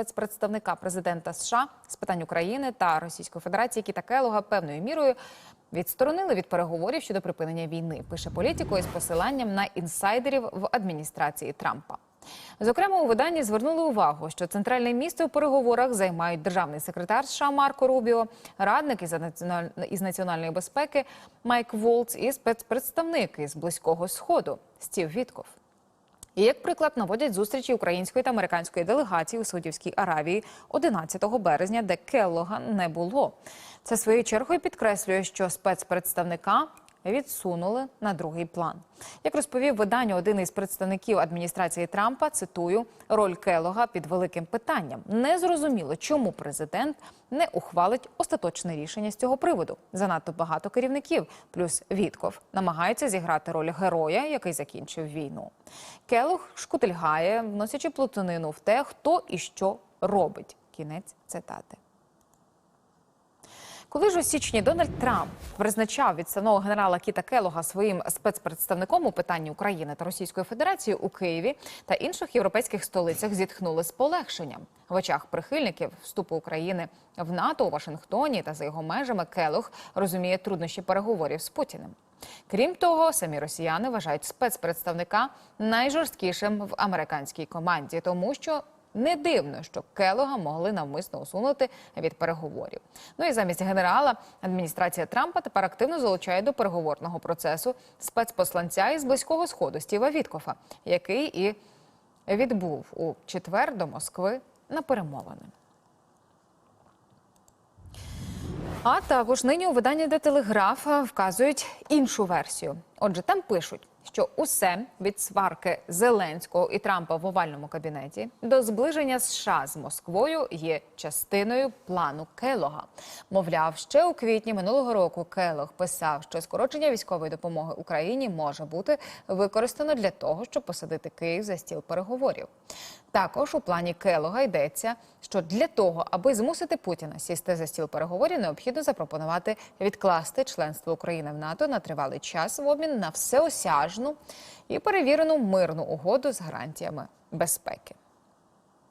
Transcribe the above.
спецпредставника президента США з питань України та Російської Федерації Кіта Келога певною мірою відсторонили від переговорів щодо припинення війни. Пише політико із посиланням на інсайдерів в адміністрації Трампа. Зокрема, у виданні звернули увагу, що центральне місце у переговорах займають державний секретар США Марко Рубіо, радник із національ- із національної безпеки Майк Волц і спецпредставник із близького сходу Стів Вітков. І як приклад наводять зустрічі української та американської делегації у Саудівській Аравії 11 березня, де Келлога не було. Це своєю чергою підкреслює, що спецпредставника відсунули на другий план. Як розповів виданню один із представників адміністрації Трампа, цитую, роль Келога під великим питанням. Незрозуміло, чому президент не ухвалить остаточне рішення з цього приводу. Занадто багато керівників, плюс Вітков, намагаються зіграти роль героя, який закінчив війну. Келог шкутильгає, вносячи плутанину в те, хто і що робить. Кінець цитати. Коли ж у січні Дональд Трамп призначав відставного генерала Кіта Келога своїм спецпредставником у питанні України та Російської Федерації у Києві та інших європейських столицях зітхнули з полегшенням в очах прихильників вступу України в НАТО у Вашингтоні та за його межами Келог розуміє труднощі переговорів з Путіним. Крім того, самі росіяни вважають спецпредставника найжорсткішим в американській команді, тому що не дивно, що Келога могли навмисно усунути від переговорів. Ну і замість генерала адміністрація Трампа тепер активно залучає до переговорного процесу спецпосланця із близького сходу Стіва Віткофа, який і відбув у четвер до Москви на перемовини. А також нині у виданні «Де Телеграф» вказують іншу версію. Отже, там пишуть, що усе від сварки Зеленського і Трампа в овальному кабінеті до зближення США з Москвою є частиною плану Келога. Мовляв, ще у квітні минулого року Келог писав, що скорочення військової допомоги Україні може бути використано для того, щоб посадити Київ за стіл переговорів. Також у плані Келога йдеться, що для того, аби змусити Путіна сісти за стіл переговорів, необхідно запропонувати відкласти членство України в НАТО на тривалий час в обмін на всеосяжну і перевірену мирну угоду з гарантіями безпеки.